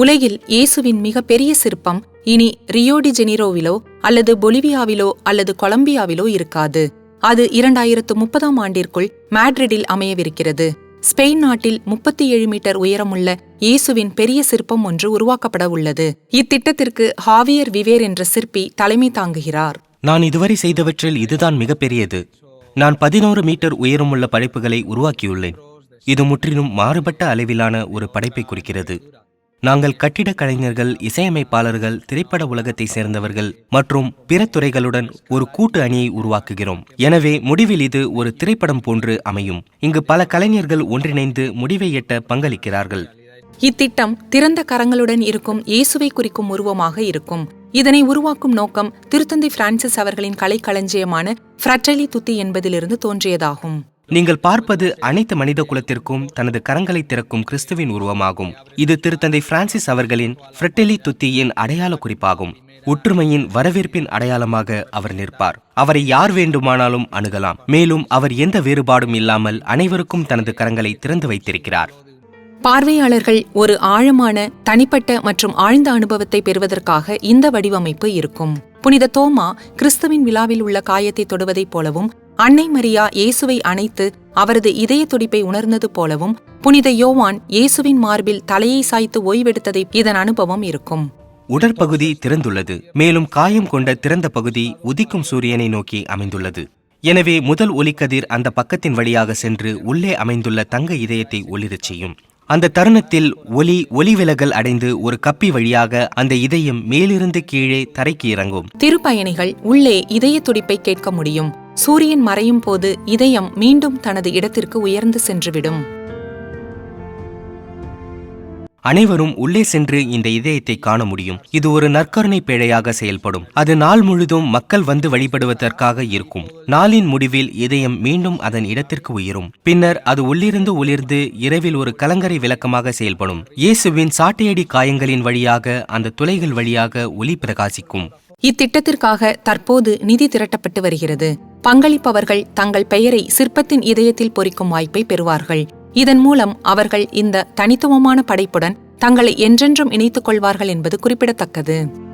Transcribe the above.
உலகில் இயேசுவின் மிக பெரிய சிற்பம் இனி ரியோடி ஜெனிரோவிலோ அல்லது பொலிவியாவிலோ அல்லது கொலம்பியாவிலோ இருக்காது. அது இரண்டாயிரத்து முப்பதாம் ஆண்டிற்குள் மேட்ரிடில் அமையவிருக்கிறது. ஸ்பெயின் நாட்டில் முப்பத்தி ஏழு மீட்டர் உயரமுள்ள இயேசுவின் பெரிய சிற்பம் ஒன்று உருவாக்கப்பட உள்ளது. இத்திட்டத்திற்கு ஹாவியர் விவேர் என்ற சிற்பி தலைமை தாங்குகிறார். நான் இதுவரை செய்தவற்றில் இதுதான் மிகப்பெரியது. நான் பதினோரு மீட்டர் உயரமுள்ள படைப்புகளை உருவாக்கியுள்ளேன். இது முற்றிலும் மாறுபட்ட அளவிலான ஒரு படைப்பை குறிக்கிறது. நாங்கள் கட்டிடக் கலைஞர்கள் இசையமைப்பாளர்கள் திரைப்பட உலகத்தை சேர்ந்தவர்கள் மற்றும் பிற துறைகளுடன் ஒரு கூட்டு அணியை உருவாக்குகிறோம். எனவே முடிவில் இது ஒரு திரைப்படம் போன்று அமையும். இங்கு பல கலைஞர்கள் ஒன்றிணைந்து முடிவை எட்ட பங்களிக்கிறார்கள். இத்திட்டம் திறந்த கரங்களுடன் இருக்கும் இயேசுவை குறிக்கும் உருவமாக இருக்கும். இதனை உருவாக்கும் நோக்கம் திருத்தந்தை பிரான்சிஸ் அவர்களின் கலைக்களஞ்சியமான ஃப்ரட்டலி துத்தி என்பதிலிருந்து தோன்றியதாகும். நீங்கள் பார்ப்பது அனைத்து மனித குலத்திற்கும் தனது கரங்களை திறக்கும் கிறிஸ்துவின் உருவமாகும். இது திருத்தந்தை பிரான்சிஸ் அவர்களின் ஃப்ரெட்டெலி துத்தியின் அடையாள குறிப்பாகும். ஒற்றுமையின் வரவேற்பின் அடையாளமாக அவர் நிற்பார். அவரை யார் வேண்டுமானாலும் அணுகலாம். மேலும் அவர் எந்த வேறுபாடும் இல்லாமல் அனைவருக்கும் தனது கரங்களை திறந்து வைத்திருக்கிறார். பார்வையாளர்கள் ஒரு ஆழமான தனிப்பட்ட மற்றும் ஆழ்ந்த அனுபவத்தை பெறுவதற்காக இந்த வடிவமைப்பு இருக்கும். புனித தோமா கிறிஸ்துவின் விழாவில் உள்ள காயத்தை தொடுவதைப் போலவும் அன்னை மரியா இயேசுவை அணைத்து அவரது இதய துடிப்பை உணர்ந்தது போலவும் புனித யோவான் இயேசுவின் மார்பில் தலையை சாய்த்து ஓய்வெடுத்ததை இதன் அனுபவம் இருக்கும். உடற்பகுதி திறந்துள்ளது. மேலும் காயம் கொண்ட திறந்த பகுதி உதிக்கும் சூரியனை நோக்கி அமைந்துள்ளது. எனவே முதல் ஒளிக்கதிர் அந்த பக்கத்தின் வழியாக சென்று உள்ளே அமைந்துள்ள தங்க இதயத்தை ஒளிரச் செய்யும். அந்த தருணத்தில் ஒளி ஒளி விலகல் அடைந்து ஒரு கப்பி வழியாக அந்த இதயம் மேலிருந்து கீழே தரைக்கு இறங்கும். திருப்பயணிகள் உள்ளே இதய துடிப்பை கேட்க முடியும். சூரியன் மறையும் போது இதயம் மீண்டும் தனது இடத்திற்கு உயர்ந்து சென்றுவிடும். அனைவரும் உள்ளே சென்று இந்த இதயத்தை காண முடியும். இது ஒரு நற்கருணை பேழையாக செயல்படும். அது நாள் முழுதும் மக்கள் வந்து வழிபடுவதற்காக இருக்கும். நாளின் முடிவில் இதயம் மீண்டும் அதன் இடத்திற்கு உயரும். பின்னர் அது உள்ளிருந்து ஒளிர்ந்து இரவில் ஒரு கலங்கரை விளக்கமாக செயல்படும். இயேசுவின் சாட்டையடி காயங்களின் வழியாக அந்த துளைகள் வழியாக ஒளி பிரகாசிக்கும். இத்திட்டத்திற்காக தற்போது நிதி திரட்டப்பட்டு வருகிறது. பங்களிப்பவர்கள் தங்கள் பெயரை சிற்பத்தின் இதயத்தில் பொறிக்கும் வாய்ப்பை பெறுவார்கள். இதன் மூலம் அவர்கள் இந்த தனித்துவமான படைப்புடன் தங்களை என்றென்றும் இணைத்துக் கொள்வார்கள் என்பது குறிப்பிடத்தக்கது.